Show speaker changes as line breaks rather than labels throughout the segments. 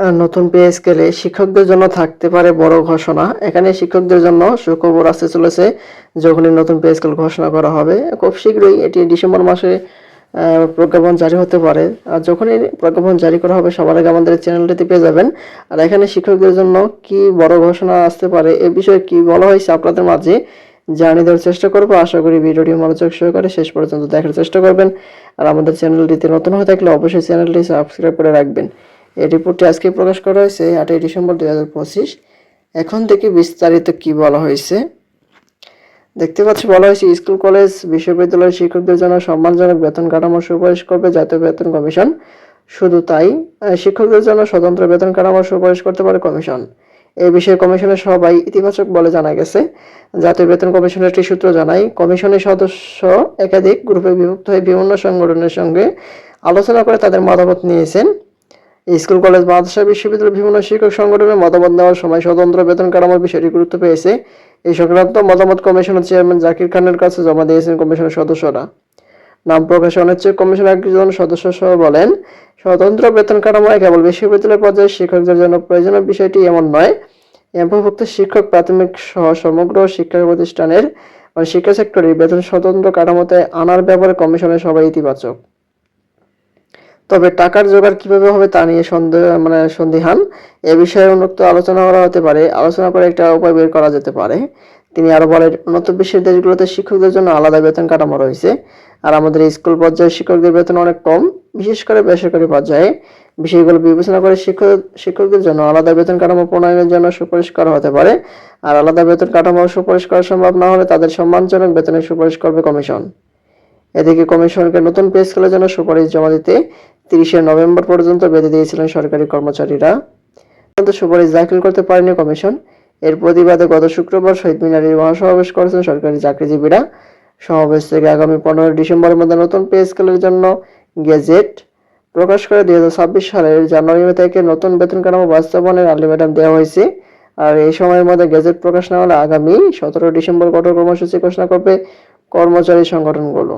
নতুন পে স্কেলে শিক্ষকদের জন্য থাকতে পারে বড় ঘোষণা। এখানে শিক্ষকদের জন্য সুখবর আসতে চলেছে যখনই নতুন পে স্কেল ঘোষণা করা হবে। খুব শীঘ্রই এটি ডিসেম্বর মাসে প্রজ্ঞাপন জারি হতে পারে। আর যখনই প্রজ্ঞাপন জারি করা হবে, সবার আগে আমাদের চ্যানেলটিতে পেয়ে যাবেন। আর এখানে শিক্ষকদের জন্য কি বড় ঘোষণা আসতে পারে, এ বিষয়ে কি বলা হয়েছে আপনাদের মাঝে জানিয়ে দেওয়ার চেষ্টা করব। আশা করি ভিডিওটি মনোযোগ সহকারে শেষ পর্যন্ত দেখার চেষ্টা করবেন। আর আমাদের চ্যানেলটিতে নতুন হয়ে থাকলে অবশ্যই চ্যানেলটি সাবস্ক্রাইব করে রাখবেন। এই রিপোর্টটি আজকে প্রকাশ করা হয়েছে আটই ডিসেম্বর দুই হাজার পঁচিশ। এখন থেকে বিস্তারিত কি বলা হয়েছে? দেখতে পাচ্ছি, বলা হয়েছে, স্কুল, কলেজ, বিশ্ববিদ্যালয়ের শিক্ষকদের জন্য সম্মানজনক বেতন কাঠামো সুপারিশ করবে জাতীয় বেতন কমিশন। শুধু তাই শিক্ষকদের জন্য স্বতন্ত্র বেতন কাঠামো সুপারিশ করতে পারে কমিশন। এই বিষয়ে কমিশনের সবাই ইতিবাচক বলে জানা গেছে। জাতীয় বেতন কমিশনের একটি সূত্র জানায়, কমিশনের সদস্য একাধিক গ্রুপে বিভক্ত হয়ে বিভিন্ন সংগঠনের সঙ্গে আলোচনা করে তাদের মতামত নিয়েছেন। স্কুল, কলেজ, মাদ্রাসা, বিশ্ববিদ্যালয়, বিভিন্ন শিক্ষক সংগঠনের মতামত নেওয়ার সময় স্বতন্ত্র বেতন কাঠামোর বিষয়টি গুরুত্ব পেয়েছে। এই সংক্রান্ত মতামত কমিশনের চেয়ারম্যান জাকির খানের কাছে জমা দিয়েছেন কমিশনের সদস্যরা। নাম প্রকাশে অনিচ্ছুক কমিশনের একজন সদস্য সহ বলেন, স্বতন্ত্র বেতন কাঠামো কেবল বিশ্ববিদ্যালয় পর্যায়ে শিক্ষকদের জন্য প্রয়োজনীয় বিষয়টি এমন নয়। এমভুক্ত শিক্ষক প্রাথমিক সহ সমগ্র শিক্ষা প্রতিষ্ঠানের মানে শিক্ষা সেক্টরে বেতন স্বতন্ত্র কাঠামোতে আনার ব্যাপারে কমিশনের সবাই ইতিবাচক। তবে টাকার জোগাড় কীভাবে হবে তা নিয়ে সন্দেহ মানে সন্দিহান। এ বিষয়ে উন্মুক্ত আলোচনা করা হতে পারে। আলোচনা করে একটা উপায় বের করা যেতে পারে। তিনি আরও বলেন, উন্নত বিশ্বের দেশগুলোতে শিক্ষকদের জন্য আলাদা বেতন কাঠামো রয়েছে, আর আমাদের স্কুল পর্যায়ে শিক্ষকদের বেতন অনেক কম, বিশেষ করে বেসরকারি পর্যায়ে। বিষয়গুলো বিবেচনা করে শিক্ষক, শিক্ষকদের জন্য আলাদা বেতন কাঠামো প্রণয়নের জন্য সুপারিশ করা হতে পারে, আর আলাদা বেতন কাঠামো সুপারিশ করা সম্ভব না হলে তাদের সম্মানজনক বেতনের সুপারিশ করবে কমিশন। এদিকে কমিশনকে নতুন পে স্কেলের জন্য সুপারিশ জমা দিতে তিরিশে নভেম্বর পর্যন্ত বেঁধে দিয়েছিলেন সরকারি কর্মচারীরা। কিন্তু সুপারিশ দাখিল করতে পারেনি কমিশন। এর প্রতিবাদে গত শুক্রবার শহীদ মিনারে মহাসমাবেশ করেছেন সরকারি চাকরিজীবীরা। সমাবেশ থেকে আগামী পনেরোই ডিসেম্বরের মধ্যে নতুন পে স্কেলের জন্য গেজেট প্রকাশ করে দুই হাজার ছাব্বিশ সালের জানুয়ারি থেকে নতুন বেতন কাঠামো বাস্তবায়নের আলটিমেটাম দেওয়া হয়েছে। আর এই সময়ের মধ্যে গেজেট প্রকাশ না হলে আগামী সতেরো ডিসেম্বর কঠোর কর্মসূচি ঘোষণা করবে কর্মচারী সংগঠনগুলো।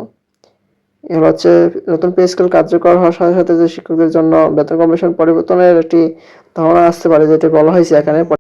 হচ্ছে নতুন পে স্কেল কার্যকর হওয়ার সাথে সাথে যে শিক্ষকদের জন্য বেতন কমিশন পরিবর্তনের একটি ধারণা আসতে পারে, যেটি বলা হয়েছে এখানে।